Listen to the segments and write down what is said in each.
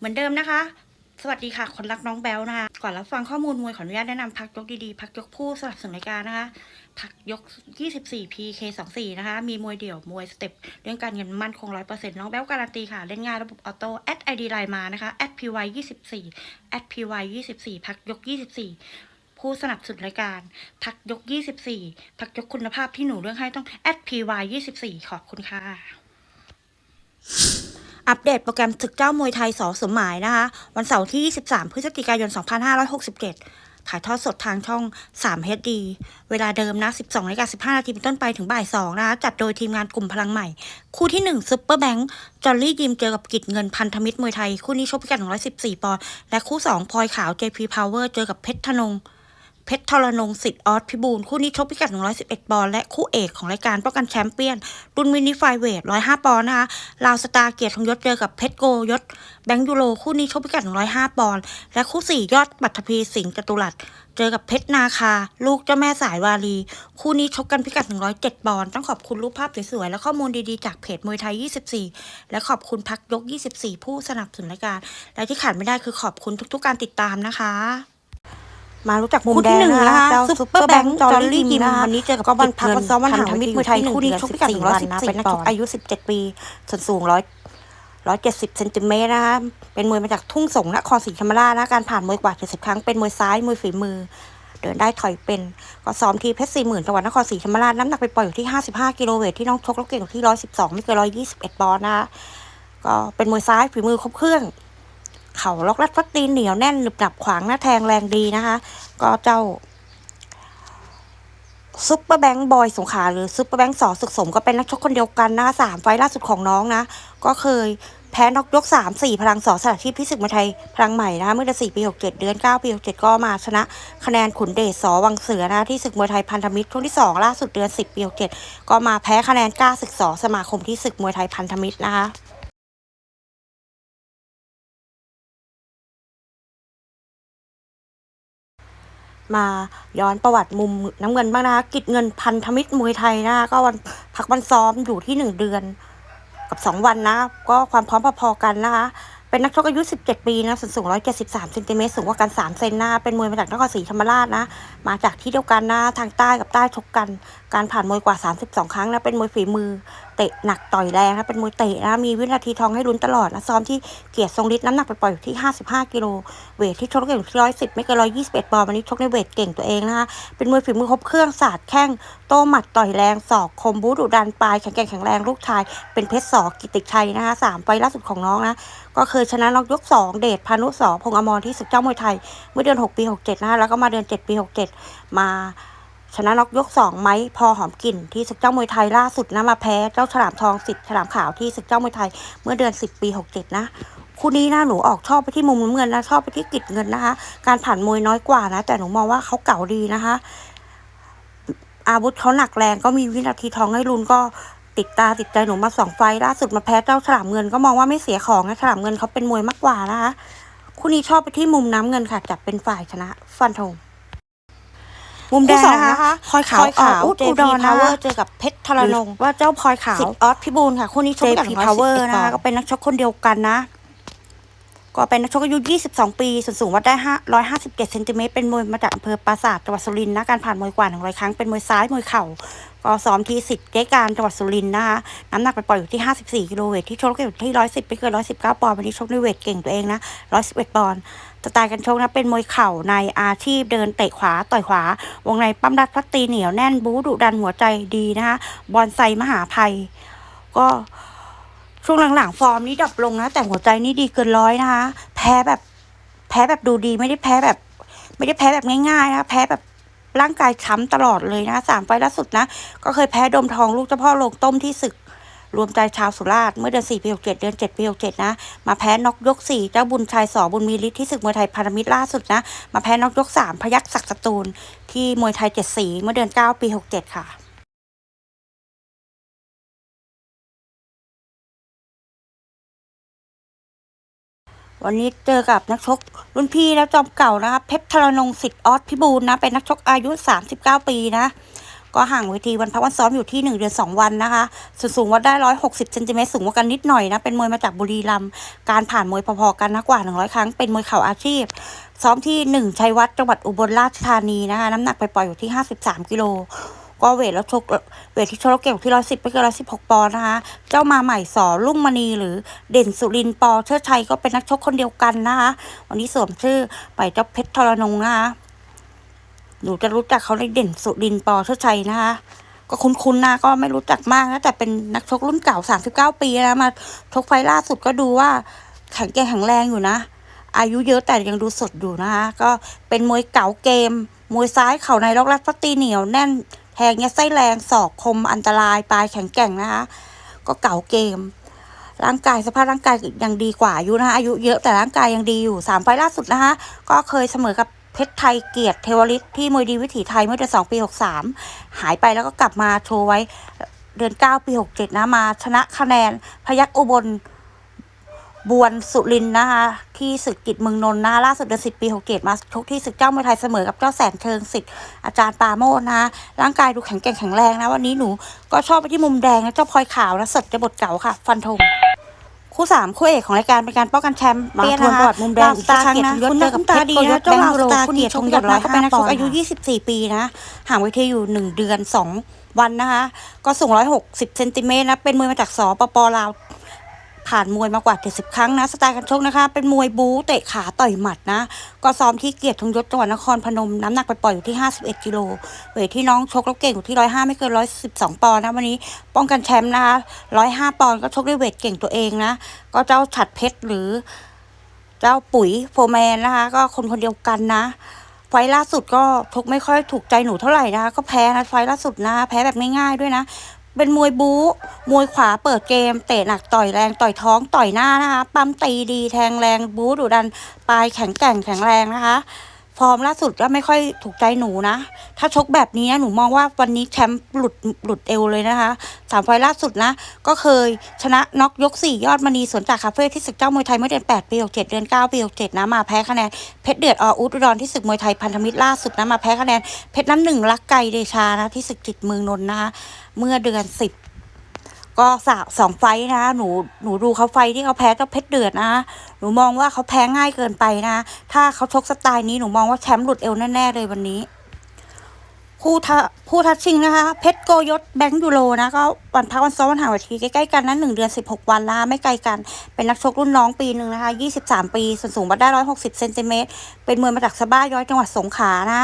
เหมือนเดิมนะคะ สวัสดีค่ะ คนรักน้องแบลนะคะ ก่อนรับฟังข้อมูลมวยขออนุญาตแนะนำพักยกดีๆ พักยกผู้สนับสนุนรายการนะคะ พักยก 24 PK 24นะคะ มีมวยเดี่ยว มวยสเต็ป เรื่องการเงินมั่นคง 100%น้องแบลการันตีค่ะ เล่นง่ายระบบออโต้แอดไอดีไลน์มานะคะแอด PY 24แอด PY 24พักยก24ผู้สนับสนุนรายการพักยก 24 พักยกคุณภาพที่หนูเรื่องให้ต้องแอด PY 24 ขอบคุณค่ะ อัปเดตโปรแกรมศึกเจ้ามวยไทยสอสมหมายนะคะ วันเสาร์ที่ 23 พฤศจิกายน 2567 ถ่ายทอดสดทางช่อง 3 HD เวลาเดิมนะ 12นาฬิกา15นาทีเป็นต้นไปถึงบ่าย 2 นะคะ จัดโดยทีมงานกลุ่มพลังใหม่ คู่ที่ 1ซุปเปอร์แบงค์จอลลี่ยิมเจอกับกิจเงินพันธมิตรมวยไทย คู่นี้ชกพิกัด114 ปอนด์และคู่ 2พลอยขาว JP Power เจอกับเพชรธนง เพชรทรนงสิทธิ์ออสพิบูลคู่นี้ชกพิกัด 111 ปอนด์และคู่เอกของรายการป้องกันแชมป์เปี้ยน รุ่นมินิไฟเวท 105 ปอนด์นะคะลาวสตาร์เกียรติทองยศเจอกับเพชรโกยศแบงค์ยูโรคู่นี้ชกพิกัด 105 ปอนด์และคู่ 4 ยอดบัตรพีสิงห์จตุรัสเจอกับเพชรนาคา ลูกเจ้าแม่สายวารี คู่นี้ชกกันพิกัด 107 ปอนด์ต้องขอบคุณรูปภาพสวยๆและข้อมูลดีๆ จากเพจมวยไทย 24 และขอบคุณพักยก 24 ผู้สนับสนุนรายการและที่ขาดไม่ได้คือขอบคุณทุกๆ การติดตามนะคะ มารู้จักมุมคู่แดที่งหนึ่งนะนะคะคะเจ้าซุซุปปเปเปออร์ร์แบแบงงค์ค์จอจอลลลี่ลี่ยิยิมมนะคะวันนี้เจอกับก็วันพักพักวันซ้อมวันพัหานธธมิมิตตรรมมววยยไทไทยยคู่คู่นี้นี้ชชกกพิพิกักัดด114 114นะเป็นนักชกอายุ 17 ปี ส่วนสูง 100 170เซนติเมตรนะคะ เป็นมวยมาจากทุ่งสงนครศรีธรรมราชนะการผ่านมวยกว่า 70 ครั้ง เป็นมวยซ้าย มวยฝีมือ เดินได้ถอยเป็น ก็ซ้อมที่เพชรสี่หมื่นจังหวัดนครศรีธรรมราช น้ำหนักไปปล่อยอยู่ที่ 55 กิโลเวทที่น้องชกแล้วเก่งอยู่ที่ 112 ไม่เกิน 121ปอนด์นะคะก็เป็นมวยซ้ายฝีมือครบเครื่อง เข่าล็อกรัดฟักตีนเหนียวแน่นหนึบหนับขวางหน้าแทงแรงดีนะคะ ก็เจ้าซุปเปอร์แบงค์บอยสงขาหรือซุปเปอร์แบงค์สอศึกสมก็เป็นนักชกคนเดียวกันนะคะสามไฟล์ล่าสุดของน้องนะ ก็เคยแพ้นอกยกสามสี่พลังสอสลัดที่พิศึกมาไทย พลังใหม่นะคะเมื่อเดือนสี่ปีหกเจ็ดเดือนเก้าปีหกเจ็ดก็มาชนะคะแนนขุนเดชสอวังเสือนะคะที่ศึกมวยไทยพันธมิตรช่วงที่สองล่าสุดเดือนสิบปีหกเจ็ดก็มาแพ้คะแนนก้าศึกสอสมาคมที่ศึกมวยไทยพันธมิตรนะคะ มาย้อนประวัติมุมน้ำเงินบ้างนะคะกิจเงินพันธมิตรมวยไทยนะก็วันพักวันซ้อมอยู่ที่หนึ่งเดือนกับสองวันนะ ก็ความพร้อมพอๆกันนะคะ เป็นนักชกอายุ 17 ปีนะส่วนสูง 173เซนติเมตรสูงกว่ากัน 3 เซนนะคะเป็นมวยมาจากนครศรีธรรมราชนะ มาจากที่เดียวกันนะทางใต้กับใต้ชกกัน การผ่านมวยกว่า 32 ครั้งนะเป็นมวยฝีมือ เตะหนักต่อยแรงนะเป็นมวยเตะนะมีวินาทีทองให้ลุ้นตลอดนะซ้อมที่เกียรติทรงฤทธิ์น้ำหนักไปปล่อยอยู่ที่ 55 กิโลเวทที่ชกเก่งอยู่ที่110ไม่เกิน121ปอนด์วันนี้ชกในเวทเก่งตัวเองนะคะเป็นมวยฝีมือครบเครื่องศาสตร์แข้งโต้หมัดต่อยแรงศอกคมบูดุดันปลายแข็งแกร่งแข็งแรงลูกชาย เป็นเพชรสอกิติชัยนะคะสามไฟล่าสุดของน้องนะก็เคยชนะน็อกยก2เดชพานุสอพงอมรที่ศึกเจ้ามวยไทย เมื่อเดือน6ปี67นะคะแล้วก็มาเดือน7ปี67มา ชนะน็อกยก2ไหมพอหอมกลิ่นที่ศึกเจ้ามวยไทยล่าสุดนะมาแพ้เจ้าฉลามทองสิทธิ์ฉลามขาวที่ศึกเจ้ามวยไทยเมื่อเดือน10ปี67นะคู่นี้นะหนูออกชอบไปที่มุมน้ำเงินนะชอบไปที่กิจเงินนะคะ การผ่านมวยน้อยกว่านะ แต่หนูมองว่าเขาเก่าดีนะคะ อาวุธเขาหนักแรงก็มีวินาทีทองให้ลุนก็ติดตาติดใจหนูมาสองไฟล่าสุดมาแพ้เจ้าฉลามเงินก็มองว่าไม่เสียของนะฉลามเงินเขาเป็นมวยมากกว่านะคะคู่นี้ชอบไปที่มุมน้ำเงินค่ะจับเป็นฝ่ายชนะ ฟันธง มุมแดงนะคะพลอยขาวขาวอุดรนะเจอกับเพชรทรนงว่าเจ้าพลอยขาวสิทธิ์ออสพิบูลค่ะคู่นี้ชกกับ Power นะคะก็เป็นนักชกคนเดียวกันนะ ก็เป็นนักชกอายุ 22 ปีส่วนสูงวัดได้5 157เซนติเมตรเป็นมวยมาจากอำเภอปราสาทจังหวัดสุรินทร์นะการผ่านมวยกว่า 100 ครั้งเป็นมวยซ้ายมวยเข่าก็ซ้อมที่สิทธิ์เจ๊การจังหวัดสุรินทร์นะคะน้ำหนักไปปล่อยอยู่ที่ 54กิโลเวทที่ชกอยู่ที่ 110 ไม่เกิน 119 ปอนด์วันนี้ชกในเวทเก่งตัวเองนะ 111 ปอนด์ สไตล์การชกนะเป็นมวยเข่าในอาชีพเดินเตะขวาต่อยขวา วงในปั้มรัดพักตีเหนียวแน่นบู๊ดุดันหัวใจดีนะคะบอลไซมหาภัย ก็ช่วงหลังๆ ฟอร์มนี้ดรอปลงนะ แต่หัวใจนี่ดีเกินร้อยนะคะ แพ้แบบแพ้แบบดูดีไม่ได้แพ้แบบ ไม่ได้แพ้แบบง่ายๆนะคะแพ้แบบร่างกายช้ำตลอดเลยนะสามไฟล์ล่าสุดนะ ก็เคยแพ้ดมทองลูกเจ้าพ่อโลงต้มที่ศึก รวมใจชาวสุราษฎร์เมื่อเดือน4ปี67 เดือน7ปี67 นะ มาแพ้น็อกยก 4 เจ้าบุญชัยสอบุญมีฤทธิ์ที่ศึกมวยไทยพันธมิตรล่าสุดนะ มาแพ้น็อกยก 3 พยักศักดิ์สตูล ที่มวยไทย 7 สี เมื่อเดือน 9 ปี 67 ค่ะวันนี้เจอกับนักชกรุ่นพี่แล้วจอมเก่านะคะเพชรทรนงสิทธิ์ออสพิบูลนะ เป็นนักชกอายุ 39 ปีนะ ก็ห่างเวทีวันพักวันซ้อมอยู่ที่ 1 เดือน 2 วันนะคะส่วนสูงวัดได้ 160เซนติเมตรสูงกว่ากันนิดหน่อยนะเป็นมวยมาจากบุรีรัมย์การผ่านมวยพอๆกันนะกว่า 100 ครั้งเป็นมวยเข่าอาชีพ ซ้อมที่ 1 ชัยวัฒน์จังหวัดอุบลราชธานีนะคะน้ำหนักไปปล่อยอยู่ที่ 53 กิโลก็เวทแล้วชกเวทที่ชกแล้วเก่งที่ร้อยสิบไปเกินร้อยสิบหกปอนด์นะคะ เจ้ามาใหม่สอลุ่งมณีหรือเด่นสุรินทร์ปอเชิดชัยก็เป็นนักชกคนเดียวกันนะคะ วันนี้สวมชื่อไปเจ้าเพชรทรนงนะคะ หนูจะรู้จักเขาในเด่นสุรินปอเชิดชัยนะคะ ก็คุ้นๆนะก็ไม่รู้จักมากนะแต่เป็นนักชกรุ่นเก่า39ปีแล้วมาชกไฟล่าสุดก็ดูว่าแข็งแกร่งแข็งแรงอยู่นะ อายุเยอะแต่ยังดูสดอยู่นะคะ ก็เป็นมวยเก่าเกม มวยซ้ายเข่าในล็อกรัดฟัดตีเหนียวแน่นแทงเนี่ยไส้แรงศอกคมอันตรายปลายแข็งแกร่งนะคะ ก็เก่าเกมร่างกายสภาพร่างกายยังดีกว่าอายุนะคะอายุเยอะแต่ร่างกายยังดีอยู่สามไฟล่าสุดนะคะ ก็เคยเสมอกับ เพชรไทยเกียรติเทวฤทธิ์ที่มวยดีวิถีไทยเมื่อเดือนสองปีหกสามหายไปแล้วก็กลับมาโชว์ไว้เดือนเก้าปีหกเจ็ดนะมาชนะคะแนนพยัคฆ์อุบลบวนสุรินนะคะที่ศึกกิจเมืองนนท์นะล่าสุดเดือนสิบปีหกเกตมาชกที่ศึกเจ้ามวยไทยเสมอกับเจ้าแสนเชิงสิทธิ์อาจารย์ปาโมนะคะร่างกายดูแข็งแกร่งแข็งแรงนะ วันนี้หนูก็ชอบไปที่มุมแดงนะเจ้าพลอยขาวนะสดจะบทเก่าค่ะ ฟันธง คู่สามคู่เอกของรายการเป็นการป้องกันแชมป์มาเปี้ยนทวนนะประคะวัติมุมแดงอีกสักครั้งนะยศคุณเจนึอกกับตาเพชรดีโกยนะศเจ้าแบงบ่าวค์ยูโรสตาร์คู่เกีนี้ยรติชทกงยยศศร้อยก็เป็นนักชก105อายุ 24 ปีนะห่างเวทีอยู่ 1 เดือน 2 วันนะคะ ก็สูง 160 เซนติเมตรนะ เป็นมวยมาจากสปปลาว ผ่านมวยมากว่า 70 ครั้งนะ สไตล์การชกนะคะ เป็นมวยบู๊เตะขาต่อยหมัดนะ ก็ซ้อมที่เกียรติธงยศจังหวัดนครพนม น้ำหนักไปปล่อยอยู่ที่ 51 กิโล เวทที่น้องชกแล้วเก่งอยู่ที่ 105 ไม่เกิน 112 ปอนด์นะ วันนี้ป้องกันแชมป์นะคะ 105 ปอนด์ก็ชกด้วยเวทเก่งตัวเองนะ ก็เจ้าฉัดเพชรหรือ เจ้าปุ๋ยโฟแมนนะคะ ก็คนคนเดียวกันนะไฟล์ล่าสุดก็ชกไม่ค่อยถูกใจหนูเท่าไหร่นะคะก็แพ้นะไฟล์ล่าสุดนะ แพ้แบบง่ายๆด้วยนะ เป็นมวยบู๊ มวยขวาเปิดเกม เตะหนักต่อยแรงต่อยท้องต่อยหน้านะคะ ปั๊มตีดีแทงแรงบู๊ดุดัน ปลายแข็งแกร่งแข็งแรงนะคะ ฟอร์มล่าสุดก็ไม่ค่อยถูกใจหนูนะ ถ้าชกแบบนี้หนูมองว่าวันนี้แชมป์หลุดหลุดเอวเลยนะคะสามไฟล์ล่าสุดนะ ก็เคยชนะน็อกยกสี่ยอดมณีสวนจากคาเฟ่ที่ศึกเจ้ามวยไทยเมื่อเดือนแปดปีหกเจ็ดเดือนเก้าปีหกเจ็ดนะมาแพ้คะแนนเพชรเดือดออุดรที่ศึกมวยไทยพันธมิตรล่าสุดนะมาแพ้คะแนนเพชรน้ำหนึ่งรักไก่เดชานะที่ศึกจิตเมืองนนท์นะคะเมื่อเดือนสิบ ก็สามสองไฟนะหนูหนูดูเขาไฟที่เขาแพ้เจ้าเพชรเดือดนะหนูมองว่าเขาแพ้ง่ายเกินไปนะ ถ้าเขาชกสไตล์นี้หนูมองว่าแชมป์หลุดเอวแน่ๆเลยวันนี้คู่ทะผู้ทัดชิงนะคะ เพชรโกยศแบงค์ยูโรนะก็วันพักวันซ้อมวันห่างเวทีใกล้ๆกันนะหนึ่งเดือนสิบหกวันละไม่ไกลกัน เป็นนักชกรุ่นน้องปีหนึ่งนะคะยี่สิบสามปีส่วนสูงวัดได้ร้อยหกสิบเซนติเมตรเป็นมวยมาจากสะบ้าย้อยจังหวัดสงขลานะ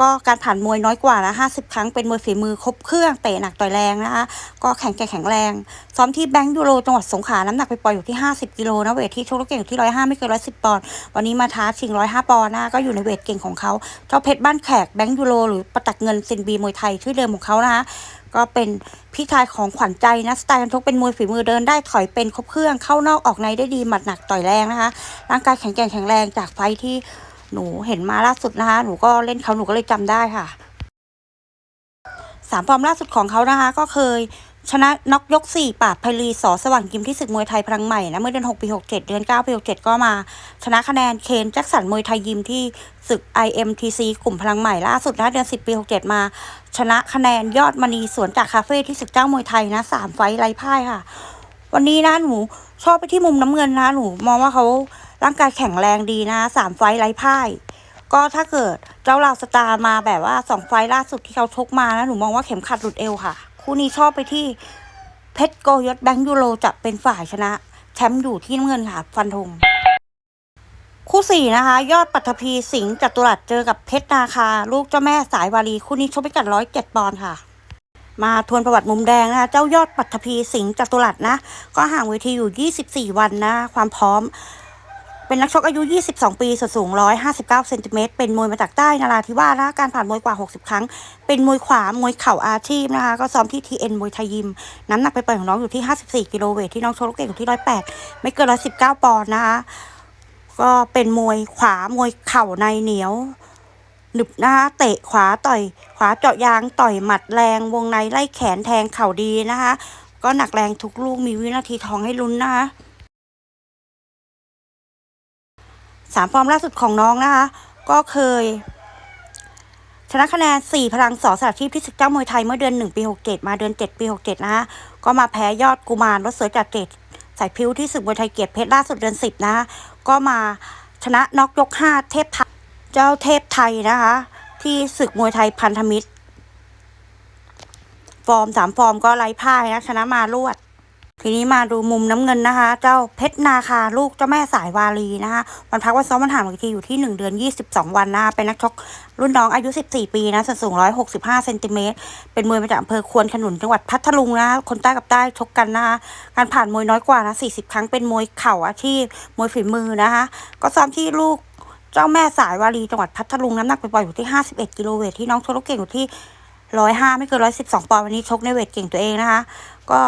ก็การผ่านมวยน้อยกว่านะห้าสิบครั้งเป็นมวยฝีมือครบเครื่องเตะหนักต่อยแรงนะคะก็แข็งแกร่งแข็งแรง ซ้อมที่แบงค์ยูโรจังหวัดสงขลาน้ำหนักไปปล่อยอยู่ที่ 50กิโลนะเวทที่ชกล้วเก่งอยู่ที่ 105 ไม่เกิน 110 ปอนด์วันนี้มาท้าชิง 105 ปอนด์นะก็อยู่ในเวทเก่งของเขาเจ้าเพชรบ้านแขกแบงค์ยูโรหรือประตักเงินซินบีมวยไทยชื่อเดิมของเขานะคะก็เป็นพี่ชายของขวัญใจนะสไตล์การชกเป็นมวยฝีมือเดินได้ถอยเป็นครบเครื่องเข้านอกออกในได้ดีหมัดหนักต่อยแรงนะคะร่างกายแข็งแกร่งแข็งแรงจากไฟที่ หนูเห็นมาล่าสุดนะคะ หนูก็เล่นเขาหนูก็เลยจำได้ค่ะสามฟอร์มล่าสุดของเขานะคะ ก็เคยชนะน็อกยก 4 ปราบพลีสอสว่างยิมที่ศึกมวยไทยพลังใหม่นะเมื่อเดือน6ปี 67 เดือน9ปี 67 ก็มาชนะคะแนนเคนแจ็คสันมวยไทยยิมที่ศึก IMTC กลุ่มพลังใหม่ล่าสุดนะเดือน 10 ปี 67 มา ชนะคะแนนยอดมณีสวนจากคาเฟ่ที่ศึกเจ้ามวยไทยนะสามไฟไร้พ่ายค่ะ วันนี้นะหนูชอบไปที่มุมน้ำเงินนะหนูมองว่าเขา ร่างกายแข็งแรงดีนะสามไฟไร้พ่าย ก็ถ้าเกิดเจ้าลาวสตาร์มาแบบว่าสองไฟล่าสุดที่เขาชกมานะหนูมองว่าเข็มขัดหลุดเอวค่ะ คู่นี้ชอบไปที่เพชรโกยศแบงค์ยูโรจะเป็นฝ่ายชนะ แชมป์อยู่ที่น้ำเงินค่ะ ฟันธงคู่สี่นะคะ ยอดปัทภีสิงห์จัตุรัสเจอกับเพชรนาคา ลูกเจ้าแม่สายวารีคู่นี้ชกไปกัดร้อยเจ็ดปอนด์ค่ะ มาทวนประวัติมุมแดงนะคะ เจ้ายอดปัทภีสิงห์จัตุรัสนะ ก็ห่างเวทีอยู่ 24 วันนะ ความพร้อม เป็นนักชกอายุ 22 ปีส่วนสูง 159 เซนติเมตร เป็นมวยมาจากใต้นาราธิวาสนะคะการผ่านมวยกว่า 60 ครั้ง เป็นมวยขวา มวยเข่าอาชีพนะคะ ก็ซ้อมที่ TN มวยไทยยิม น้ำหนักไปเปล่อยของน้องอยู่ที่ 54 กิโลเวทที่น้องชกเก่งอยู่ที่ 108 ไม่เกิน 119 ปอนด์นะคะ ก็เป็นมวยขวา มวยเข่าในเหนียวหนึบนะคะเตะขวาต่อย ขวาเจาะยางต่อยหมัดแรง วงในไล่แขนแทงเข่าดีนะคะ ก็หนักแรงทุกลูกมีวินาทีทองให้ลุ้นนะคะ สามฟอร์มล่าสุดของน้องนะคะ ก็เคย ชนะคะแนน4พลังสอสารชีพที่ศึกเจ้ามวยไทยเมื่อเดือน1ปี67มาเดือน7ปี67นะฮะก็มาแพ้ยอดกุมารรถเสือจากเกตสายพิ้วที่ศึกมวยไทยเกียรติเพชรล่าสุดเดือน10นะฮะก็มาชนะน็อกยก5เทพไทยเจ้าเทพไทยนะคะ ที่ศึกมวยไทยพันธมิตร ฟอร์มสามฟอร์มก็ไร้พ่ายนะชนะมารวด ทีนี้มาดูมุมน้ำเงินนะคะ เจ้าเพชรนาคาลูกเจ้าแม่สายวารีนะคะวันพักวันซ้อมวันห่างวันทีอยู่ที่ 1 เดือน 22 วันนะคะเป็นนักชกรุ่นน้องอายุ 14 ปีนะส่วนสูง 165เซนติเมตรเป็นมวยมาจากอำเภอควนขนุนจังหวัดพัทลุงนะคนใต้กับใต้ชกกันนะคะการผ่านมวยน้อยกว่านะ40 ครั้งเป็นมวยเข่าอาชีพมวยฝีมือนะคะ ก็ซ้อมที่ลูกเจ้าแม่สายวารีจังหวัดพัทลุงน้ำหนักไปปล่อยอยู่ที่ 51กิโลเวทที่น้องชกลูกเก่งอยู่ที่ร้อยห้าไม่เกินร้อยสิบสองปอนด์วันนี้ชกในเวทเก่งตัวเองนะคะ ก็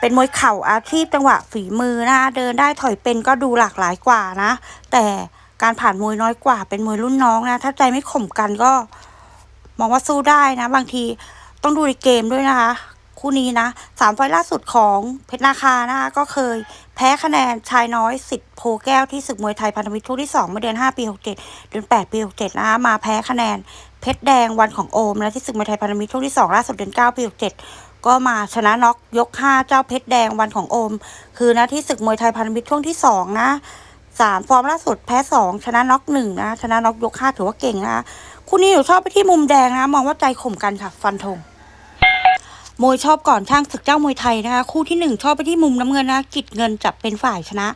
เป็นมวยเข่าอาชีพจังหวะฝีมือนะคะเดินได้ถอยเป็นก็ดูหลากหลายกว่านะ แต่การผ่านมวยน้อยกว่า เป็นมวยรุ่นน้องนะ ถ้าใจไม่ข่มกันก็ มองว่าสู้ได้นะ บางทีต้องดูในเกมด้วยนะคะ คู่นี้นะสามไฟล์ล่าสุดของเพชรนาคานะคะก็เคย แพ้คะแนนชายน้อยสิทธิ์โพแก้วที่ศึกมวยไทยพันธมิตรช่ที่สองเมื่อเดือนห้าปีหกเจ็ดเดือนแปดปีหกเจ็ดนะคะมาแพ้คะแนนเพชรแดงวันของโอม และที่ศึกมวยไทยพันธมิตรช่ที่สองล่าสุดเดือนเก้าปีห ก็มาชนะน็อกยกห้าเจ้าเพชรแดงวันของโอม คือนะที่ศึกมวยไทยพันธมิตรช่วงที่สองนะสามฟอร์มล่าสุดแพ้สองชนะน็อกหนึ่งนะชนะน็อกยกห้าถือว่าเก่งนะคู่นี้หนูชอบไปที่มุมแดงนะ มองว่าใจข่มกันค่ะ ฟันธงมวยชอบก่อนช่างศึกเจ้ามวยไทยนะคะคู่ที่หนึ่งชอบไปที่มุมน้ำเงินนะกิจเงินจะเป็นฝ่ายชนะ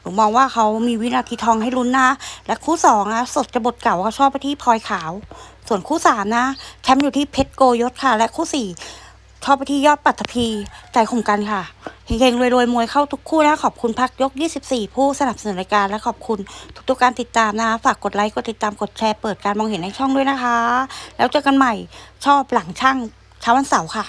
หนูมองว่าเขามีวินาทีทองให้ลุ้นนะและคู่สองนะสดจะบทเก่าเขาชอบไปที่พลอยขาว ส่วนคู่สามนะแชมป์อยู่ที่เพชรโกยศค่ะ และคู่สี่ ชอบไปที่ยอดปัตตภีใจข่มกันค่ะเฮงๆรวยๆมวยเข้าทุกคู่นะ ขอบคุณพักยก 24 ผู้สนับสนุนรายการและขอบคุณทุกๆการติดตามนะคะ ฝากกดไลค์กดติดตามกดแชร์เปิดการมองเห็นในช่องด้วยนะคะ แล้วเจอกันใหม่ชอบหลังช่างเช้าวันเสาร์ค่ะ